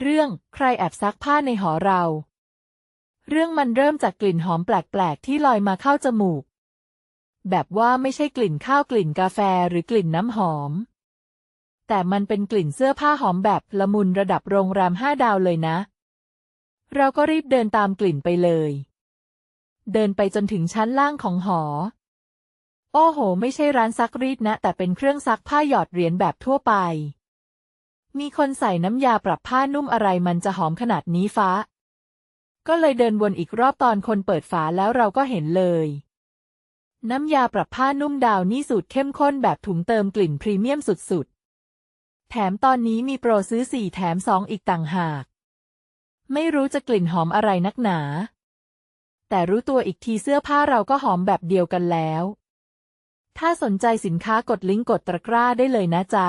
เรื่องใครแอบซักผ้าในหอเรา เรื่องมันเริ่มจากกลิ่นหอมแปลกๆ ที่ลอยมาเข้าจมูก แบบว่าไม่ใช่กลิ่นข้าวกลิ่นกาแฟหรือกลิ่นน้ำหอม แต่มันเป็นกลิ่นเสื้อผ้าหอมแบบละมุนระดับโรงแรมห้าดาวเลยนะ เราก็รีบเดินตามกลิ่นไปเลย เดินไปจนถึงชั้นล่างของหอ โอ้โห ไม่ใช่ร้านซักรีดนะ แต่เป็นเครื่องซักผ้าหยอดเหรียญแบบทั่วไป มีคนใส่น้ำยาปรับผ้านุ่มอะไรมันจะหอมขนาดนี้ฟ้า ก็เลยเดินวนอีกรอบตอนคนเปิดฝาแล้วเราก็เห็นเลย น้ำยาปรับผ้านุ่มดาวนี่สูตรเข้มข้นแบบถุงเติมกลิ่นพรีเมียมสุดๆ แถมตอนนี้มีโปรซื้อสี่แถมสองอีกต่างหาก ไม่รู้จะกลิ่นหอมอะไรนักหนา แต่รู้ตัวอีกทีเสื้อผ้าเราก็หอมแบบเดียวกันแล้ว ถ้าสนใจสินค้ากดลิงก์กดตะกร้าได้เลยนะจ๊ะ